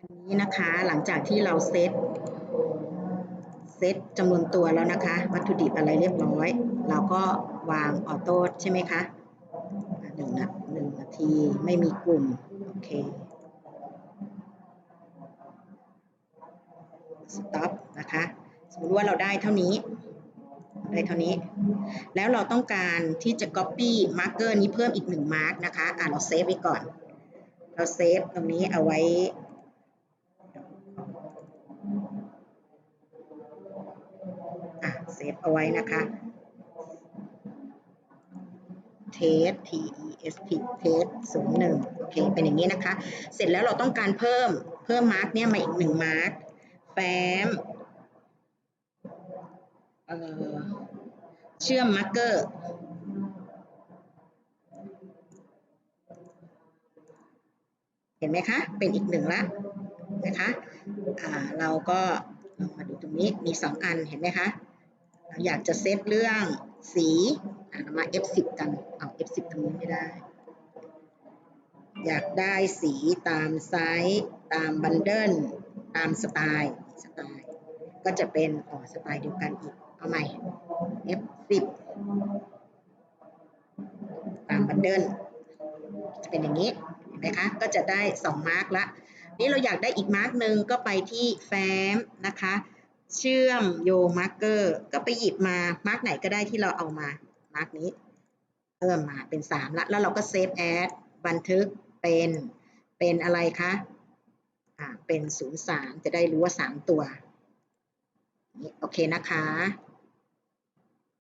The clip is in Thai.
อันนี้นะคะหลังจากที่เราเซตเซตจำนวนตัวแล้วนะคะ วัตถุดิบอะไรเรียบร้อย เราก็วางออโต้ใช่ไหมคะหนึ่งนะหนึ่งนาทีไม่มีกลุ่ม โอเค stop นะคะ สมมติว่าเราได้เท่านี้ ได้เท่านี้ แล้วเราต้องการที่จะ copy marker นี้เพิ่มอีกหนึ่ง mark นะคะ อะเราเซฟไว้ก่อน เราเซฟตรงนี้เอาไว้ อะเซ ฟเอาไว้นะคะ test t e s t test ศูนย์หนึ่งโอเค เป็นอย่างนี้นะคะ เสร็จแล้วเราต้องการเพิ่มเพิ่มมาร์กเนี่ยมาอีกหนึ่งมาร์กแฟ้มเชื่อมมาร์กเกอร์ เห็นไหมคะ เป็นอีกหนึ่งละนะคะเราก็ลองมาดูตรงนี้มีสองอันเห็นไหมคะ อยากจะเซตเรื่องสีเรามา F10 กันเอา F10 ตรงนี้ไม่ได้ อยากได้สีตามไซส์ตามบันเดิลตามสไตล์สไตล์ ก็จะเป็นอ๋อสไตล์เดียวกันอีก เอาใหม่ F10 ตามบันเดิลจะเป็นอย่างนี้เห็นไหมคะก็จะได้ 2 มาร์กละนี่เราอยากได้อีกมาร์กหนึ่งก็ไปที่แฟ้มนะคะ เชื่อมโยงมาร์กเกอร์ก็ไปหยิบมามาร์กไหนก็ได้ที่เราเอามามาร์กนี้เพิ่มมาเป็น3ละแล้วเราก็เซฟแอดบันทึกเป็นเป็นอะไรคะอ่าเป็น 03 จะได้รู้ว่า 3 ตัวนี่โอเคนะคะ